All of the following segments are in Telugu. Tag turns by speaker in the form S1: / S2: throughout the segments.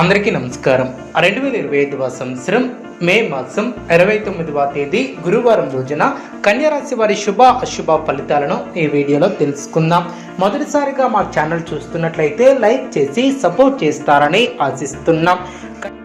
S1: అందరికీ నమస్కారం. రెండు వేల ఇరవై ఐదవ సంవత్సరం మే మాసం ఇరవై తొమ్మిదవ తేదీ గురువారం రోజున కన్యారాశి వారి శుభ అశుభ ఫలితాలను ఈ వీడియోలో తెలుసుకుందాం. మొదటిసారిగా మా ఛానల్ చూస్తున్నట్లయితే లైక్ చేసి సపోర్ట్ చేస్తారని ఆశిస్తున్నాం.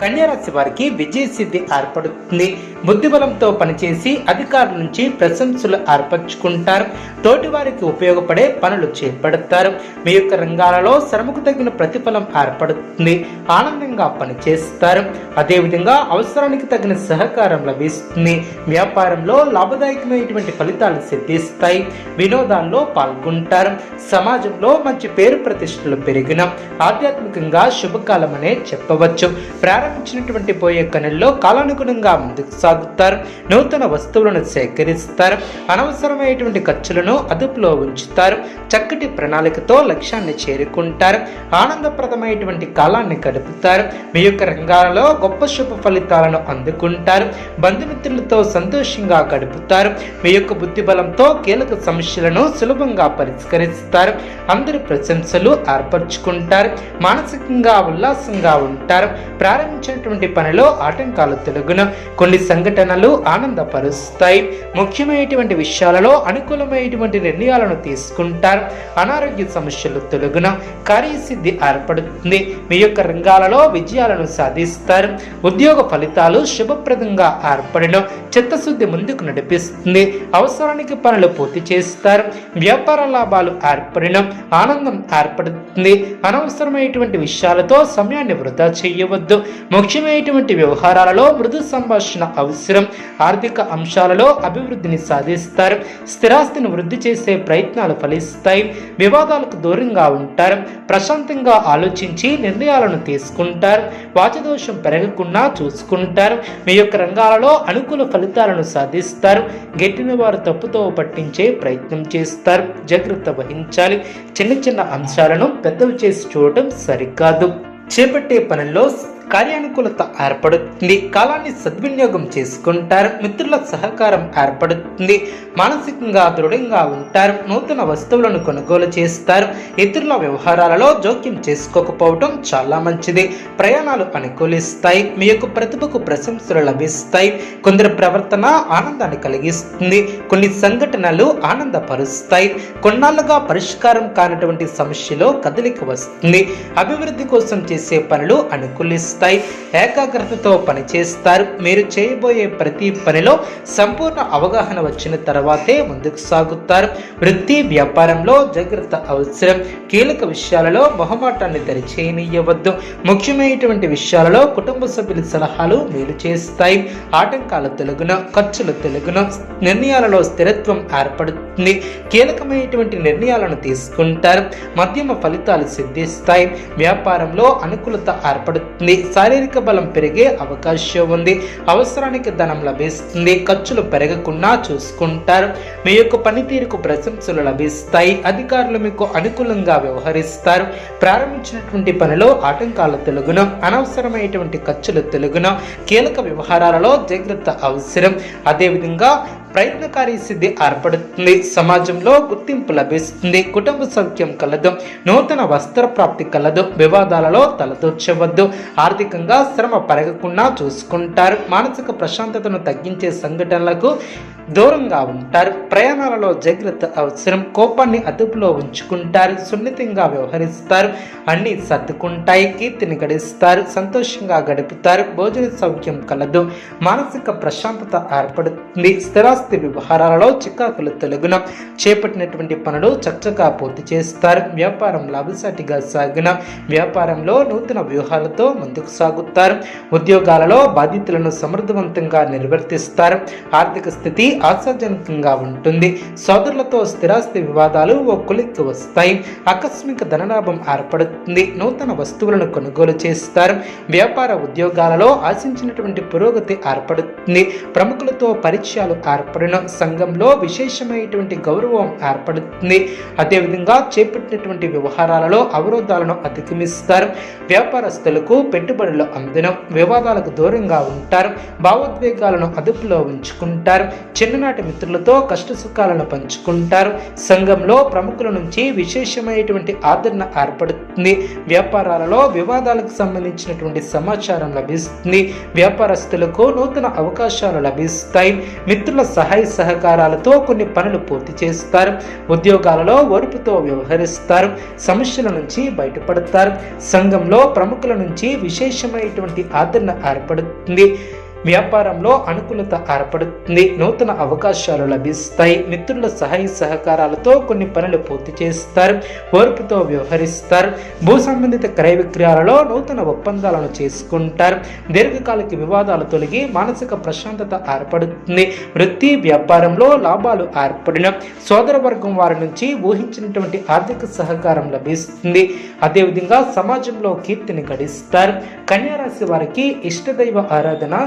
S1: కన్యారాశి వారికి విజయ సిద్ధి ఏర్పడుతుంది. బుద్ధిబలంతో పనిచేసి అధికారుల నుంచి ప్రశంసలు ఏర్పరచుకుంటారు తోటివారికి ఉపయోగపడే పనులు చేపడతారు. మీ యొక్క రంగాలలో శ్రమకు తగిన ప్రతిఫలం ఏర్పడుతుంది. ఆనందంగా పనిచేస్తారు. అదేవిధంగా అవసరానికి తగిన సహకారం లభిస్తుంది. వ్యాపారంలో లాభదాయకమైనటువంటి ఫలితాలు సిద్ధిస్తాయి. వినోదాల్లో పాల్గొంటారు. సమాజంలో మంచి పేరు ప్రతిష్టలు పెరిగిన ఆధ్యాత్మికంగా శుభకాలం అనే చెప్పవచ్చు. ప్రారంభించినటువంటి పోయే కనుల్లో కాలానుగుణంగా ముందుకు సాగుతారు నూతన వస్తువులను సేకరిస్తారు అనవసరమైనటువంటి ఖర్చులను అదుపులో ఉంచుతారు చక్కటి ప్రణాళికతో లక్ష్యాన్ని చేరుకుంటారు ఆనందప్రదమైనటువంటి కాలాన్ని గడుపుతారు మీ యొక్క రంగాలలో గొప్ప శుభ ఫలితాలను అందుకుంటారు బంధుమిత్రులతో సంతోషంగా గడుపుతారు మీ యొక్క బుద్ధిబలంతో కీలక సమస్యలను సులభంగా పరిష్కరిస్తారు అందరి ప్రశంసలు ఏర్పరచుకుంటారు మానసికంగా ఉల్లాసంగా ఉంటారు ప్రారంభించినటువంటి పనిలో ఆటంకాలు తొలగున. కొన్ని సంఘటనలు ఆనందపరుస్తాయి. ముఖ్యమైనటువంటి విషయాలలో అనుకూలమైనటువంటి నిర్ణయాలను తీసుకుంటారు. అనారోగ్య సమస్యలు తొలగున కార్యసిద్ధి ఏర్పడుతుంది. మీ యొక్క రంగాలలో విజయాలను సాధిస్తారు. ఉద్యోగ ఫలితాలు శుభప్రదంగా ఏర్పడిన చిత్తశుద్ధి ముందుకు నడిపిస్తుంది. అవసరానికి పనులు పూర్తి చేస్తారు. వ్యాపార లాభాలు ఏర్పడిన ఆనందం ఏర్పడుతుంది. అనవసరమైనటువంటి విషయాలతో సమయాన్ని వృధా చేయవద్దు. ముఖ్యమైనటువంటి వ్యవహారాలలో మృదు సంభాషణ అవసరం అవసరం. ఆర్థిక అంశాలలో అభివృద్ధిని సాధిస్తారు. స్థిరాస్తిని వృద్ధి చేసే ప్రయత్నాలు ఫలిస్తాయి. వివాదాలకు దూరంగా ఉంటారు. ప్రశాంతంగా ఆలోచించి నిర్ణయాలను తీసుకుంటారు. వాచదోషం పెరగకుండా చూసుకుంటారు. మీ యొక్క రంగాలలో అనుకూల ఫలితాలను సాధిస్తారు. గెట్టిన వారు తప్పుతో పట్టించే ప్రయత్నం చేస్తారు. జాగ్రత్త వహించాలి. చిన్న చిన్న అంశాలను పెద్దవి చేసి చూడటం సరికాదు. చేపట్టే పనుల్లో కార్యానుకూలత ఏర్పడుతుంది. కాలాన్ని సద్వినియోగం చేసుకుంటారు. మిత్రుల సహకారం ఏర్పడుతుంది. మానసికంగా దృఢంగా ఉంటారు. నూతన వస్తువులను కొనుగోలు చేస్తారు. ఇతరుల వ్యవహారాలలో జోక్యం చేసుకోకపోవటం చాలా మంచిది. ప్రయాణాలు అనుకూలిస్తాయి. మీ యొక్క ప్రతిభకు ప్రశంసలు లభిస్తాయి. కొందరి ప్రవర్తన ఆనందాన్ని కలిగిస్తుంది. కొన్ని సంఘటనలు ఆనందపరుస్తాయి. కొన్నాళ్ళుగా పరిష్కారం కానటువంటి సమస్యలో కదలిక వస్తుంది. అభివృద్ధి కోసం చేసే పనులు అనుకూలిస్తాయి. ఏకాగ్రతతో పనిచేస్తారు. మీరు చేయబోయే ప్రతి పనిలో సంపూర్ణ అవగాహన వచ్చిన తర్వాతే ముందుకు సాగుతారు. వృత్తి వ్యాపారంలో జాగ్రత్త అవసరం. కీలక విషయాలలో మొహమాటాన్ని తెరిచేయనీయవద్దు ముఖ్యమైనటువంటి విషయాలలో కుటుంబ సభ్యుల సలహాలు మేలు చేస్తాయి. ఆటంకాల తెలుగున ఖర్చులు తెలుగున నిర్ణయాలలో స్థిరత్వం ఏర్పడుతుంది. కీలకమైనటువంటి నిర్ణయాలను తీసుకుంటారు. మధ్యమ ఫలితాలు సిద్ధిస్తాయి. వ్యాపారంలో అనుకూలత ఏర్పడుతుంది. శారీరక బలం పెరిగే అవకాశం ఉంది. అవసరానికి ధనం లభిస్తుంది. ఖర్చులు పెరగకుండా చూసుకుంటారు. మీ యొక్క పనితీరుకు ప్రశంసలు లభిస్తాయి. అధికారులు మీకు అనుకూలంగా వ్యవహరిస్తారు. ప్రారంభించినటువంటి పనిలో ఆటంకాలు తెలుగును. అనవసరమైనటువంటి ఖర్చులు తెలుగును. కీలక వ్యవహారాలలో జాగ్రత్త అవసరం. అదేవిధంగా ప్రయత్నకారి సిద్ధి ఏర్పడుతుంది. సమాజంలో గుర్తింపు లభిస్తుంది. కుటుంబ సౌఖ్యం కలదు. నూతన వస్త్ర ప్రాప్తి కలదు. వివాదాలలో తలదూర్చవద్దు. ఆర్థికంగా శ్రమ పెరగకుండా చూసుకుంటారు. మానసిక ప్రశాంతతను తగ్గించే సంఘటనలకు దూరంగా ఉంటారు. ప్రయాణాలలో జాగ్రత్త అవసరం. కోపాన్ని అదుపులో ఉంచుకుంటారు. సున్నితంగా వ్యవహరిస్తారు. అన్ని సర్దుకుంటాయి. కీర్తిని గడిస్తారు. సంతోషంగా గడుపుతారు. భోజన సౌఖ్యం కలదు. మానసిక ప్రశాంతత ఏర్పడుతుంది. స్థిరాస్తి వ్యవహారాలలో చికాకులు తొలగున. చేపట్టినటువంటి పనులు చక్కగా పూర్తి చేస్తారు. వ్యాపారం లాభసాటిగా సాగిన. వ్యాపారంలో నూతన వ్యూహాలతో ముందుకు సాగుతారు. ఉద్యోగాలలో బాధ్యతలను సమర్థవంతంగా నిర్వర్తిస్తారు. ఆర్థిక స్థితి ఆశాజనకంగా ఉంటుంది. సోదరులతో స్థిరాస్తి వివాదాలు ఓ కొలిక్కి వస్తాయి. ఆకస్మిక ధనలాభం ఏర్పడుతుంది. నూతన వస్తువులను కొనుగోలు చేస్తారు. వ్యాపార ఉద్యోగాలలో ఆశించినటువంటి పురోగతి ఏర్పడుతుంది. ప్రముఖులతో పరిచయాలు ఏర్పడిన. సంఘంలో విశేషమైనటువంటి గౌరవం ఏర్పడుతుంది. అదేవిధంగా చేపట్టినటువంటి వ్యవహారాలలో అవరోధాలను అధిగమిస్తారు. వ్యాపారస్తులకు పెట్టుబడులు అందడం వివాదాలకు దూరంగా ఉంటారు. భావోద్వేగాలను అదుపులో ఉంచుకుంటారు. చిన్ననాటి మిత్రులతో కష్ట సుఖాలను పంచుకుంటారు. సంఘంలో ప్రముఖుల నుంచి విశేషమైనటువంటి ఆదరణ ఏర్పడుతుంది. వ్యాపారాలలో వివాదాలకు సంబంధించినటువంటి సమాచారం లభిస్తుంది. వ్యాపారస్తులకు నూతన అవకాశాలు లభిస్తాయి. మిత్రుల సహాయ సహకారాలతో కొన్ని పనులు పూర్తి చేస్తారు. ఉద్యోగాలలో ఓర్పుతో వ్యవహరిస్తారు. సమస్యల నుంచి బయటపడతారు. సంఘంలో ప్రముఖుల నుంచి విశేషమైనటువంటి ఆదరణ ఏర్పడుతుంది. వ్యాపారంలో అనుకూలత ఏర్పడుతుంది. నూతన అవకాశాలు లభిస్తాయి. మిత్రుల సహాయ సహకారాలతో కొన్ని పనులు పూర్తి చేస్తారు. ఓర్పుతో వ్యవహరిస్తారు. భూ సంబంధిత క్రయ విక్రయాలలో నూతన ఒప్పందాలను చేసుకుంటారు. దీర్ఘకాలిక వివాదాలు తొలగి మానసిక ప్రశాంతత ఏర్పడుతుంది. వృత్తి వ్యాపారంలో లాభాలు ఏర్పడిన సోదర వర్గం వారి నుంచి ఊహించినటువంటి ఆర్థిక సహకారం లభిస్తుంది. అదేవిధంగా సమాజంలో కీర్తిని గడిస్తారు. కన్యారాశి వారికి ఇష్టదైవ ఆరాధన